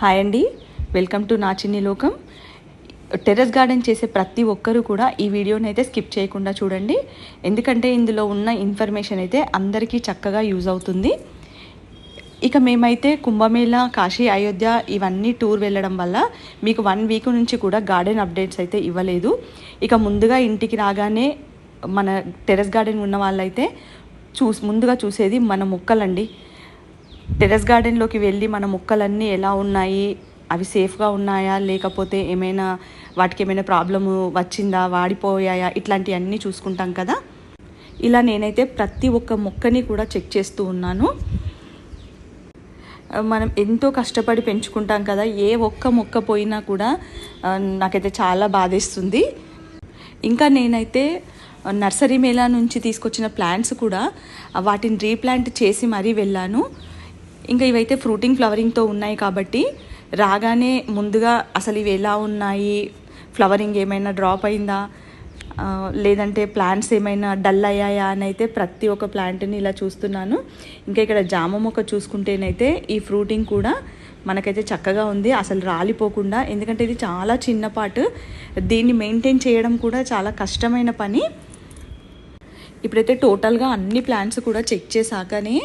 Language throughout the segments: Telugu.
హాయ్ అండి. వెల్కమ్ టు నా చిన్ని లోకం. టెర్రస్ గార్డెన్ చేసే ప్రతి ఒక్కరూ కూడా ఈ వీడియోని అయితే స్కిప్ చేయకుండా చూడండి. ఎందుకంటే ఇందులో ఉన్న ఇన్ఫర్మేషన్ అయితే అందరికీ చక్కగా యూజ్ అవుతుంది. ఇక మేమైతే కుంభమేళ కాశీ అయోధ్య ఇవన్నీ టూర్ వెళ్ళడం వల్ల మీకు వన్ వీక్ నుంచి కూడా గార్డెన్ అప్డేట్స్ అయితే ఇవ్వలేదు. ఇక ముందుగా ఇంటికి రాగానే మన టెర్రస్ గార్డెన్ ఉన్న వాళ్ళైతే చూస్ ముందుగా చూసేది మన మొక్కలండి. టెర్రస్ గార్డెన్లోకి వెళ్ళి మన మొక్కలన్నీ ఎలా ఉన్నాయి? అవి సేఫ్గా ఉన్నాయా? లేకపోతే ఏమైనా వాటికి ఏమైనా ప్రాబ్లము వచ్చిందా? వాడిపోయాయా? ఇట్లాంటివన్నీ చూసుకుంటాం కదా? ఇలా నేనైతే ప్రతి ఒక్క మొక్కని కూడా చెక్ చేస్తూ ఉన్నాను. మనం ఎంతో కష్టపడి పెంచుకుంటాం కదా? ఏ ఒక్క మొక్క పోయినా కూడా నాకైతే చాలా బాధేస్తుంది. ఇంకా నేనైతే నర్సరీ మేళా నుంచి తీసుకొచ్చిన ప్లాంట్స్ కూడా వాటిని రీప్లాంట్ చేసి మరీ వెళ్ళాను. ఇంకా ఇవైతే ఫ్రూటింగ్ ఫ్లవరింగ్తో ఉన్నాయి కాబట్టి రాగానే ముందుగా అసలు ఇవి ఎలా ఉన్నాయి? ఫ్లవరింగ్ ఏమైనా డ్రాప్ అయిందా? లేదంటే ప్లాంట్స్ ఏమైనా డల్ అయ్యాయా అని అయితే ప్రతి ఒక్క ప్లాంట్ని ఇలా చూస్తున్నాను. ఇంకా ఇక్కడ జామ మొక్క చూసుకుంటేనైతే ఈ ఫ్రూటింగ్ కూడా మనకైతే చక్కగా ఉంది. అసలు రాలిపోకుండా ఎందుకంటే ఇది చాలా చిన్న దీన్ని మెయింటైన్ చేయడం కూడా చాలా కష్టమైన పని. ఇప్పుడైతే టోటల్గా అన్ని ప్లాంట్స్ కూడా చెక్ చేశాకనే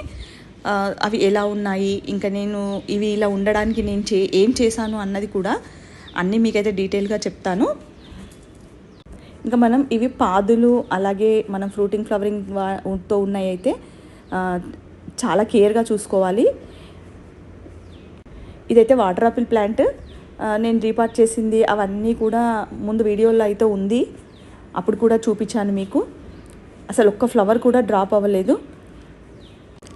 అవి ఎలా ఉన్నాయి? ఇంకా నేను ఇవి ఇలా ఉండడానికి నేను చే ఏం చేశాను అన్నది కూడా అన్నీ మీకైతే డీటెయిల్గా చెప్తాను. ఇంకా మనం ఇవి పాదులు అలాగే మనం ఫ్రూటింగ్ ఫ్లవరింగ్తో ఉన్నాయి అయితే చాలా కేర్గా చూసుకోవాలి. ఇదైతే వాటర్ ఆపిల్ ప్లాంట్. నేను రీపార్ట్ చేసింది అవన్నీ కూడా ముందు వీడియోలో అయితే ఉంది. అప్పుడు కూడా చూపించాను మీకు. అసలు ఒక్క ఫ్లవర్ కూడా డ్రాప్ అవ్వలేదు.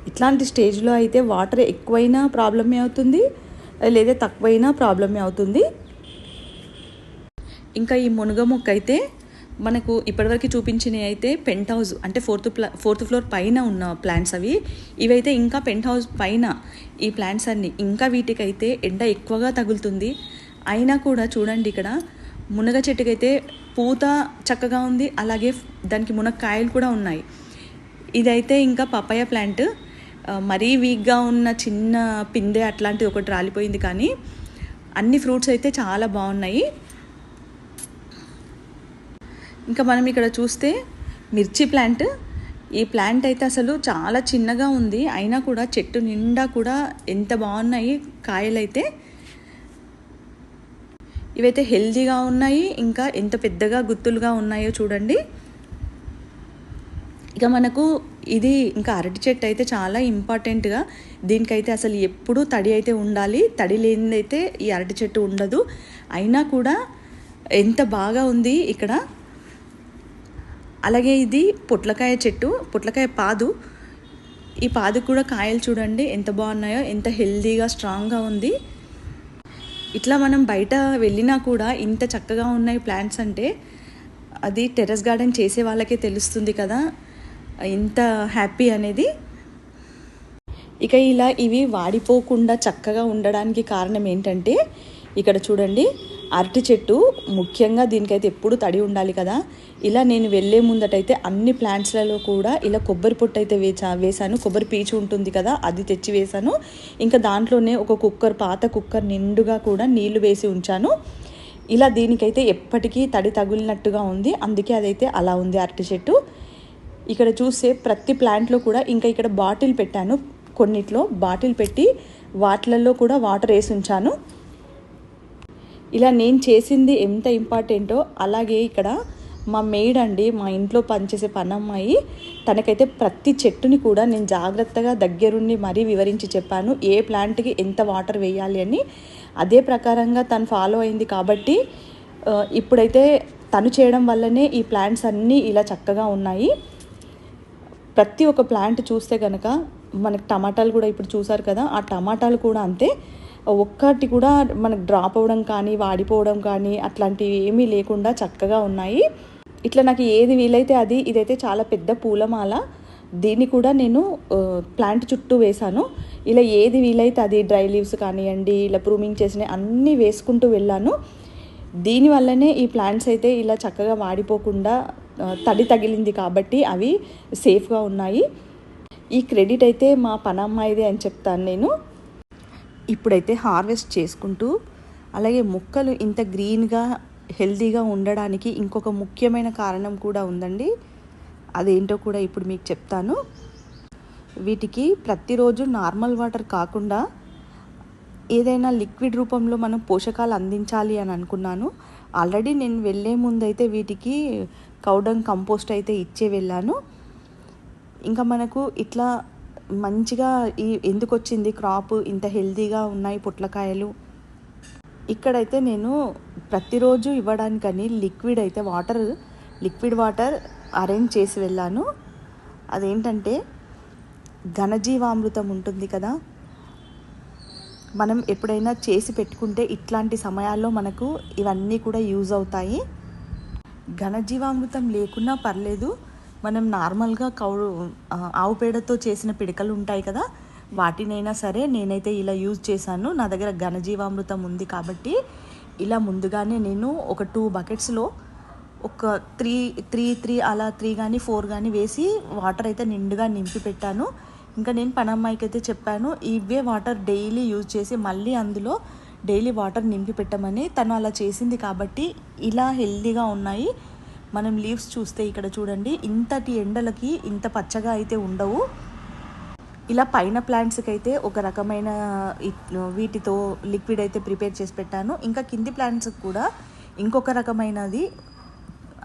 ఇట్లాంటి స్టేజ్లో అయితే వాటర్ ఎక్కువైనా ప్రాబ్లమే అవుతుంది లేదా తక్కువైనా ప్రాబ్లమే అవుతుంది. ఇంకా ఈ మునగ మొక్క అయితే మనకు ఇప్పటివరకు చూపించినవి అయితే పెంట్ హౌస్ అంటే ఫోర్త్ ప్లా ఫోర్త్ ఫ్లోర్ పైన ఉన్న ప్లాంట్స్ అవి. ఇవైతే ఇంకా పెంట్ హౌస్ పైన ఈ ప్లాంట్స్ అన్నీ ఇంకా వీటికైతే ఎండ ఎక్కువగా తగులుతుంది. అయినా కూడా చూడండి ఇక్కడ మునగ చెట్టుకైతే పూత చక్కగా ఉంది అలాగే దానికి మునక్కాయలు కూడా ఉన్నాయి. ఇదైతే ఇంకా పపాయ ప్లాంట్. మరీ వీక్గా ఉన్న చిన్న పిందె అట్లాంటిది ఒకటి రాలిపోయింది కానీ అన్ని ఫ్రూట్స్ అయితే చాలా బాగున్నాయి. ఇంకా మనం ఇక్కడ చూస్తే మిర్చి ప్లాంట్. ఈ ప్లాంట్ అయితే అసలు చాలా చిన్నగా ఉంది. అయినా కూడా చెట్టు నిండా కూడా ఎంత బాగున్నాయి కాయలైతే ఇవైతే హెల్దీగా ఉన్నాయి. ఇంకా ఎంత పెద్దగా గుత్తులుగా ఉన్నాయో చూడండి. ఇక మనకు ఇది ఇంకా అరటి చెట్టు అయితే చాలా ఇంపార్టెంట్గా దీనికైతే అసలు ఎప్పుడూ తడి అయితే ఉండాలి. తడి లేనిదైతే ఈ అరటి చెట్టు ఉండదు. అయినా కూడా ఎంత బాగా ఉంది ఇక్కడ. అలాగే ఇది పొట్లకాయ చెట్టు. పొట్లకాయ పాదు. ఈ పాదు కూడా కాయలు చూడండి ఎంత బాగున్నాయో ఎంత హెల్దీగా స్ట్రాంగ్గా ఉంది. ఇట్లా మనం బయట వెళ్ళినా కూడా ఇంత చక్కగా ఉన్నాయి ప్లాంట్స్ అంటే అది టెర్రస్ గార్డెన్ చేసే వాళ్ళకే తెలుస్తుంది కదా. ఇంత హ్యాపీ అనేది. ఇక ఇలా ఇవి వాడిపోకుండా చక్కగా ఉండడానికి కారణం ఏంటంటే ఇక్కడ చూడండి అరటి చెట్టు ముఖ్యంగా దీనికైతే ఎప్పుడు తడి ఉండాలి కదా. ఇలా నేను వెళ్ళే ముందటైతే అన్ని ప్లాంట్స్లలో కూడా ఇలా కొబ్బరి పొట్టు అయితే వేచా వేశాను. కొబ్బరి పీచు ఉంటుంది కదా అది తెచ్చి వేశాను. ఇంకా దాంట్లోనే ఒక కుక్కర్ పాత కుక్కర్ నిండుగా కూడా నీళ్ళు వేసి ఉంచాను. ఇలా దీనికైతే ఎప్పటికీ తడి తగిలినట్టుగా ఉంది. అందుకే అదైతే అలా ఉంది అరటి చెట్టు. ఇక్కడ చూస్తే ప్రతి ప్లాంట్లో కూడా ఇంకా ఇక్కడ బాటిల్ పెట్టాను. కొన్నిట్లో బాటిల్ పెట్టి వాటిలలో కూడా వాటర్ వేసి ఉంచాను ఇలా నేను చేసింది ఎంత ఇంపార్టెంటో అలాగే ఇక్కడ మా మెయిడ్ అండి మా ఇంట్లో పనిచేసే పనమ్మాయి తనకైతే ప్రతి చెట్టుని కూడా నేను జాగ్రత్తగా దగ్గరుండి మరీ వివరించి చెప్పాను. ఏ ప్లాంట్కి ఎంత వాటర్ వేయాలి అని. అదే ప్రకారంగా తను ఫాలో అయింది కాబట్టి ఇప్పుడైతే తను చేయడం వల్లనే ఈ ప్లాంట్స్ అన్నీ ఇలా చక్కగా ఉన్నాయి. ప్రతి ఒక్క ప్లాంట్ చూస్తే కనుక మనకి టమాటాలు కూడా ఇప్పుడు చూసారు కదా ఆ టమాటాలు కూడా అంతే. ఒక్కటి కూడా మనకు డ్రాప్ అవ్వడం కానీ వాడిపోవడం కానీ అట్లాంటివి ఏమీ లేకుండా చక్కగా ఉన్నాయి. ఇట్లా నాకు ఏది వీలైతే అది ఇదైతే చాలా పెద్ద పూలమాల. దీన్ని కూడా నేను ప్లాంట్ చుట్టూ వేశాను. ఇలా ఏది వీలైతే అది డ్రై లీవ్స్ కానివ్వండి ఇలా ప్రూమింగ్ చేసిన అన్నీ వేసుకుంటూ వెళ్ళాను. దీనివల్లనే ఈ ప్లాంట్స్ అయితే ఇలా చక్కగా వాడిపోకుండా తడి తగిలింది కాబట్టి అవి సేఫ్గా ఉన్నాయి. ఈ క్రెడిట్ అయితే మా పనమ్మాయిదే అని చెప్తాను నేను. ఇప్పుడైతే హార్వెస్ట్ చేసుకుంటూ అలాగే మొక్కలు ఇంత గ్రీన్గా హెల్తీగా ఉండడానికి ఇంకొక ముఖ్యమైన కారణం కూడా ఉందండి. అదేంటో కూడా ఇప్పుడు మీకు చెప్తాను. వీటికి ప్రతిరోజు నార్మల్ వాటర్ కాకుండా ఏదైనా లిక్విడ్ రూపంలో మనం పోషకాలు అందించాలి అని అనుకున్నాను. ఆల్రెడీ నేను వెళ్ళే ముందైతే వీటికి కౌడంగ్ కంపోస్ట్ అయితే ఇచ్చే వెళ్ళాను. ఇంకా మనకు ఇట్లా మంచిగా ఈ ఎందుకు వచ్చింది క్రాప్ ఇంత హెల్తీగా ఉన్నాయి పొట్లకాయలు. ఇక్కడైతే నేను ప్రతిరోజు ఇవ్వడానికని లిక్విడ్ అయితే వాటర్ లిక్విడ్ వాటర్ అరేంజ్ చేసి వెళ్ళాను. అదేంటంటే ఘనజీవామృతం ఉంటుంది కదా మనం ఎప్పుడైనా చేసి పెట్టుకుంటే ఇట్లాంటి సమయాల్లో మనకు ఇవన్నీ కూడా యూజ్ అవుతాయి. ఘనజీవామృతం లేకున్నా పర్లేదు మనం నార్మల్గా కౌ ఆవు పేడతో చేసిన పిడకలు ఉంటాయి కదా వాటినైనా సరే నేనైతే ఇలా యూజ్ చేశాను. నా దగ్గర ఘనజీవామృతం ఉంది కాబట్టి ఇలా ముందుగానే నేను ఒక టూ బకెట్స్లో ఒక త్రీ త్రీ త్రీ అలా త్రీ కానీ ఫోర్ కానీ వేసి వాటర్ అయితే నిండుగా నింపి పెట్టాను. ఇంకా నేను పనమ్మాయికి అయితే చెప్పాను ఇవే వాటర్ డైలీ యూజ్ చేసి మళ్ళీ అందులో డైలీ వాటర్ నింపి పెట్టమని తను అలా చేసింది కాబట్టి ఇలా హెల్దీగా ఉన్నాయి. మనం లీవ్స్ చూస్తే ఇక్కడ చూడండి ఇంతటి ఎండలకి ఇంత పచ్చగా అయితే ఉండవు. ఇలా పైన ప్లాంట్స్కి అయితే ఒక రకమైన వీటితో లిక్విడ్ అయితే ప్రిపేర్ చేసి పెట్టాను. ఇంకా కింది ప్లాంట్స్కి కూడా ఇంకొక రకమైనది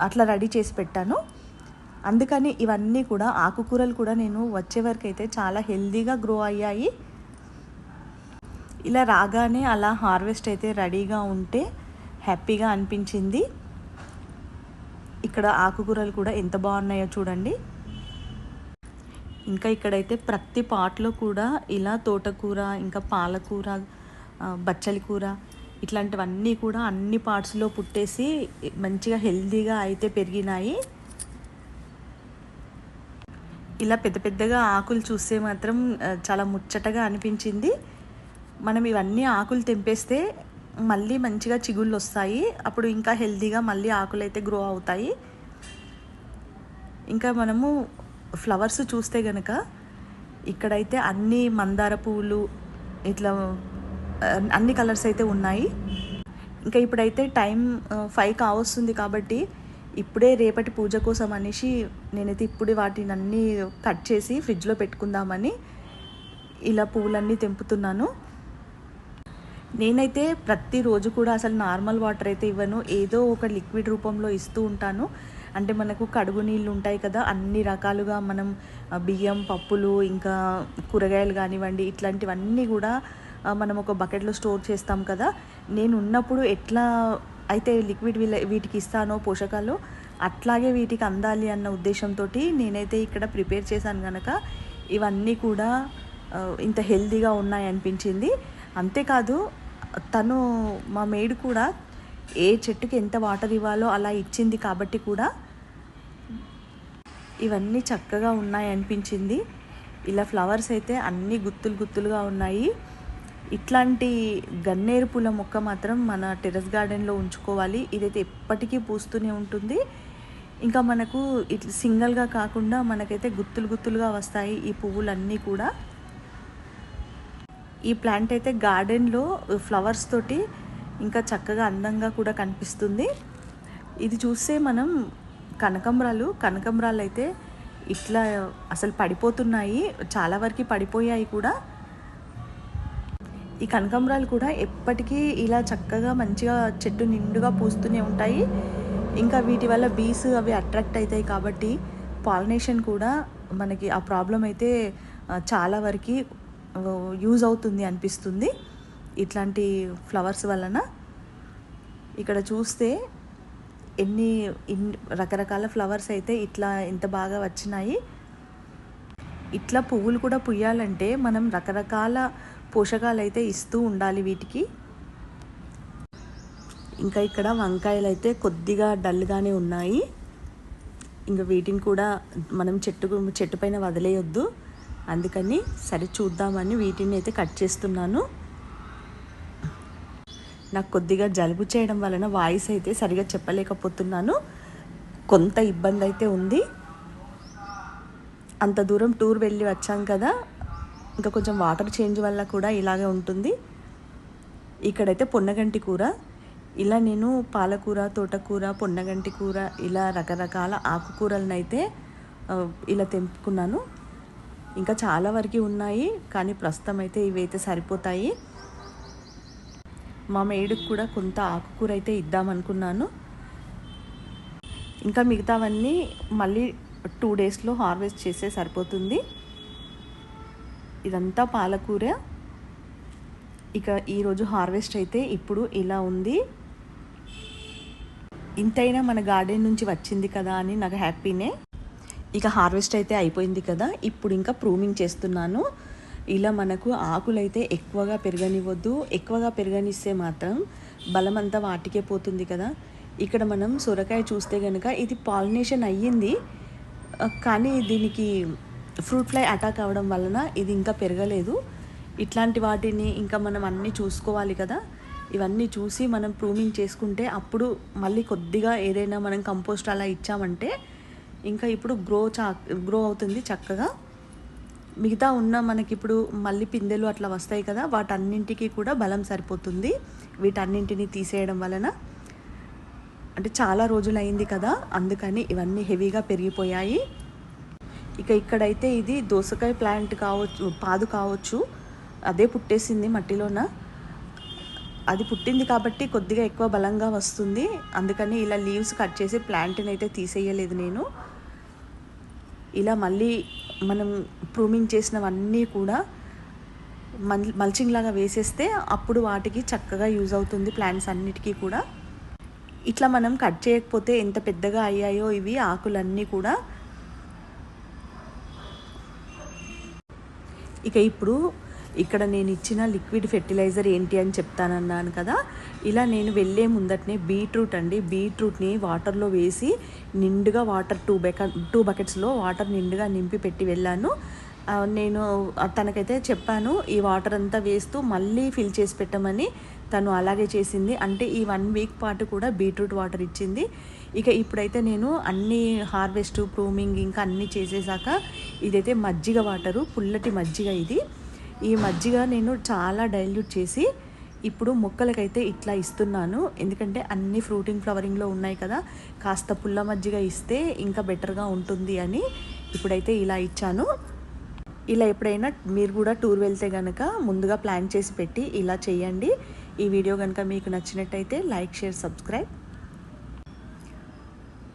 అట్లా రెడీ చేసి పెట్టాను. అందుకని ఇవన్నీ కూడా ఆకుకూరలు కూడా నేను వచ్చే వరకు అయితే చాలా హెల్దీగా గ్రో అయ్యాయి. ఇలా రాగానే అలా హార్వెస్ట్ అయితే రెడీగా ఉంటే హ్యాపీగా అనిపించింది. ఇక్కడ ఆకుకూరలు కూడా ఎంత బాగున్నాయో చూడండి. ఇంకా ఇక్కడైతే ప్రతి పాట్లో కూడా ఇలా తోటకూర ఇంకా పాలకూర బచ్చలి కూర ఇట్లాంటివన్నీ కూడా అన్ని పార్ట్స్లో పుట్టేసి మంచిగా హెల్దీగా అయితే పెరిగినాయి. ఇలా పెద్ద పెద్దగా ఆకులు చూస్తే మాత్రం చాలా ముచ్చటగా అనిపించింది. మనం ఇవన్నీ ఆకులు తెంపేస్తే మళ్ళీ మంచిగా చిగుళ్ళు వస్తాయి. అప్పుడు ఇంకా హెల్తీగా మళ్ళీ ఆకులు అయితే గ్రో అవుతాయి. ఇంకా మనము ఫ్లవర్స్ చూస్తే గనక ఇక్కడైతే అన్ని మందార పువ్వులు ఇట్లా అన్ని కలర్స్ అయితే ఉన్నాయి. ఇంకా ఇప్పుడైతే టైం ఫైవ్ కావస్తుంది కాబట్టి ఇప్పుడే రేపటి పూజ కోసం అనేసి నేనైతే ఇప్పుడే వాటిని అన్నీ కట్ చేసి ఫ్రిడ్జ్లో పెట్టుకుందామని ఇలా పువ్వులన్నీ తెంపుతున్నాను. నేనైతే ప్రతిరోజు కూడా అసలు నార్మల్ వాటర్ అయితే ఇవ్వను. ఏదో ఒక లిక్విడ్ రూపంలో ఇస్తూ ఉంటాను. అంటే మనకు కడుగు నీళ్ళు ఉంటాయి కదా అన్ని రకాలుగా మనం బియ్యం పప్పులు ఇంకా కూరగాయలు కానివ్వండి ఇట్లాంటివన్నీ కూడా మనం ఒక బకెట్లో స్టోర్ చేస్తాం కదా. నేను ఉన్నప్పుడు ఎట్లా అయితే లిక్విడ్ వీళ్ళ వీటికి ఇస్తానో పోషకాలు అట్లాగే వీటికి అందాలి అన్న ఉద్దేశంతో నేనైతే ఇక్కడ ప్రిపేర్ చేశాను కనుక ఇవన్నీ కూడా ఇంత హెల్దీగా ఉన్నాయి అనిపించింది అంతేకాదు తను మా మేడు కూడా ఏ చెట్టుకి ఎంత వాటర్ ఇవ్వాలో అలా ఇచ్చింది కాబట్టి కూడా ఇవన్నీ చక్కగా ఉన్నాయి అనిపించింది ఇలా ఫ్లవర్స్ అయితే అన్నీ గుత్తులు గుత్తులుగా ఉన్నాయి. ఇట్లాంటి గన్నేరు పూల మొక్క మాత్రం మన టెరెస్ గార్డెన్లో ఉంచుకోవాలి. ఇదైతే ఎప్పటికీ పూస్తూనే ఉంటుంది. ఇంకా మనకు ఇట్లా సింగిల్గా కాకుండా మనకైతే గుత్తులు గుత్తులుగా వస్తాయి ఈ పువ్వులన్నీ కూడా. ఈ ప్లాంట్ అయితే గార్డెన్లో ఫ్లవర్స్ తోటి ఇంకా చక్కగా అందంగా కూడా కనిపిస్తుంది. ఇది చూస్తే మనం కనకంబరాలు కనకంబరాలు అయితే ఇట్లా అసలు పడిపోతున్నాయి. చాలా వరకు పడిపోయాయి కూడా. ఈ కనకాంబరాలు కూడా ఎప్పటికీ ఇలా చక్కగా మంచిగా చెట్టు నిండుగా పూస్తూనే ఉంటాయి. ఇంకా వీటి వల్ల బీస్ అవి అట్రాక్ట్ అవుతాయి కాబట్టి పాలినేషన్ కూడా మనకి ఆ ప్రాబ్లం అయితే చాలా వరకు యూజ్ అవుతుంది అనిపిస్తుంది. ఇట్లాంటి ఫ్లవర్స్ వలన ఇక్కడ చూస్తే ఎన్ని రకరకాల ఫ్లవర్స్ అయితే ఇట్లా ఎంత బాగా వచ్చినాయి. ఇట్లా పువ్వులు కూడా పుయ్యాలంటే మనం రకరకాల పోషకాలు అయితే ఇస్తూ ఉండాలి వీటికి. ఇంకా ఇక్కడ వంకాయలు అయితే కొద్దిగా డల్గానే ఉన్నాయి. ఇంకా వీటిని కూడా మనం చెట్టు చెట్టు పైన వదిలేయొద్దు. అందుకని సరే చూద్దామని వీటిని అయితే కట్ చేస్తున్నాను. నాకు కొద్దిగా జలుబు చేయడం వలన వాయిస్ అయితే సరిగా చెప్పలేకపోతున్నాను. కొంత ఇబ్బంది అయితే ఉంది. అంత దూరం టూర్ వెళ్ళి వచ్చాం కదా. ఇంకా కొంచెం వాటర్ చేంజ్ వల్ల కూడా ఇలాగే ఉంటుంది. ఇక్కడైతే పొన్నగంటి కూర. ఇలా నేను పాలకూర తోటకూర పొన్నగంటి కూర ఇలా రకరకాల ఆకుకూరలను అయితే ఇలా తెంపుకున్నాను. ఇంకా చాలా వరకు ఉన్నాయి కానీ ప్రస్తుతం అయితే ఇవైతే సరిపోతాయి. మా మేడుకు కూడా కొంత ఆకుకూర అయితే ఇద్దామనుకున్నాను. ఇంకా మిగతావన్నీ మళ్ళీ టూ డేస్లో హార్వెస్ట్ చేసే సరిపోతుంది. ఇదంతా పాలకూర. ఇక ఈరోజు హార్వెస్ట్ అయితే ఇప్పుడు ఇలా ఉంది. ఇంతైనా మన గార్డెన్ నుంచి వచ్చింది కదా అని నాకు హ్యాపీనే. ఇక హార్వెస్ట్ అయితే అయిపోయింది కదా. ఇప్పుడు ఇంకా ప్రూమింగ్ చేస్తున్నాను. ఇలా మనకు ఆకులైతే ఎక్కువగా పెరగనివ్వద్దు. ఎక్కువగా పెరగనిస్తే మాత్రం బలమంతా వాటికే పోతుంది కదా. ఇక్కడ మనం సొరకాయ చూస్తే కనుక ఇది పాలినేషన్ అయ్యింది. కానీ దీనికి ఫ్రూట్ ఫ్లై అటాక్ అవ్వడం వలన ఇది ఇంకా పెరగలేదు. ఇట్లాంటి వాటిని ఇంకా మనం అన్నీ చూసుకోవాలి కదా. ఇవన్నీ చూసి మనం ప్రూమింగ్ చేసుకుంటే అప్పుడు మళ్ళీ కొద్దిగా ఏదైనా మనం కంపోస్ట్ అలా ఇచ్చామంటే ఇంకా ఇప్పుడు గ్రో చా గ్రో అవుతుంది చక్కగా. మిగతా ఉన్న మనకిప్పుడు మళ్ళీ పిందెలు అట్లా వస్తాయి కదా వాటన్నింటికి కూడా బలం సరిపోతుంది. వీటన్నింటిని తీసేయడం వలన. అంటే చాలా రోజులు అయింది కదా అందుకని ఇవన్నీ హెవీగా పెరిగిపోయాయి. ఇక ఇక్కడైతే ఇది దోసకాయ ప్లాంట్ కావచ్చు పాదు కావచ్చు. అదే పుట్టేసింది మట్టిలోన. అది పుట్టింది కాబట్టి కొద్దిగా ఎక్కువ బలంగా వస్తుంది. అందుకని ఇలా లీవ్స్ కట్ చేసి ప్లాంట్ని అయితే తీసేయలేదు నేను. ఇలా మళ్ళీ మనం ప్రూమింగ్ చేసినవన్నీ కూడా మల్ మల్చింగ్ లాగా వేసేస్తే అప్పుడు వాటికి చక్కగా యూజ్ అవుతుంది ప్లాంట్స్ అన్నిటికీ కూడా. ఇట్లా మనం కట్ చేయకపోతే ఎంత పెద్దగా అయ్యాయో ఇవి ఆకులన్నీ కూడా. ఇక ఇప్పుడు ఇక్కడ నేను ఇచ్చిన లిక్విడ్ ఫెర్టిలైజర్ ఏంటి అని చెప్తానన్నాను కదా. ఇలా నేను వెళ్ళే ముందటనే బీట్రూట్ అండి. బీట్రూట్ని వాటర్లో వేసి నిండుగా వాటర్ టూ బెక టూ బకెట్స్లో వాటర్ నిండుగా నింపి పెట్టి వెళ్ళాను. నేను తనకైతే చెప్పాను ఈ వాటర్ అంతా వేస్తూ మళ్ళీ ఫిల్ చేసి పెట్టమని తను అలాగే చేసింది. అంటే ఈ వన్ వీక్ పాటు కూడా బీట్రూట్ వాటర్ ఇచ్చింది. ఇక ఇప్పుడైతే నేను అన్ని హార్వెస్ట్ ప్రూమింగ్ ఇంకా అన్నీ చేసేసాక ఇదైతే మజ్జిగ వాటరు పుల్లటి మజ్జిగ ఇది. ఈ మజ్జిగ నేను చాలా డైల్యూట్ చేసి ఇప్పుడు మొక్కలకైతే ఇట్లా ఇస్తున్నాను. ఎందుకంటే అన్ని ఫ్రూటింగ్ ఫ్లవరింగ్లో ఉన్నాయి కదా కాస్త పుల్ల మజ్జిగ ఇస్తే ఇంకా బెటర్గా ఉంటుంది అని ఇప్పుడైతే ఇలా ఇచ్చాను. ఇలా ఎప్పుడైనా మీరు కూడా టూర్ వెళ్తే కనుక ముందుగా ప్లాన్ చేసి పెట్టి ఇలా చేయండి. ఈ వీడియో కనుక మీకు నచ్చినట్టయితే like share subscribe.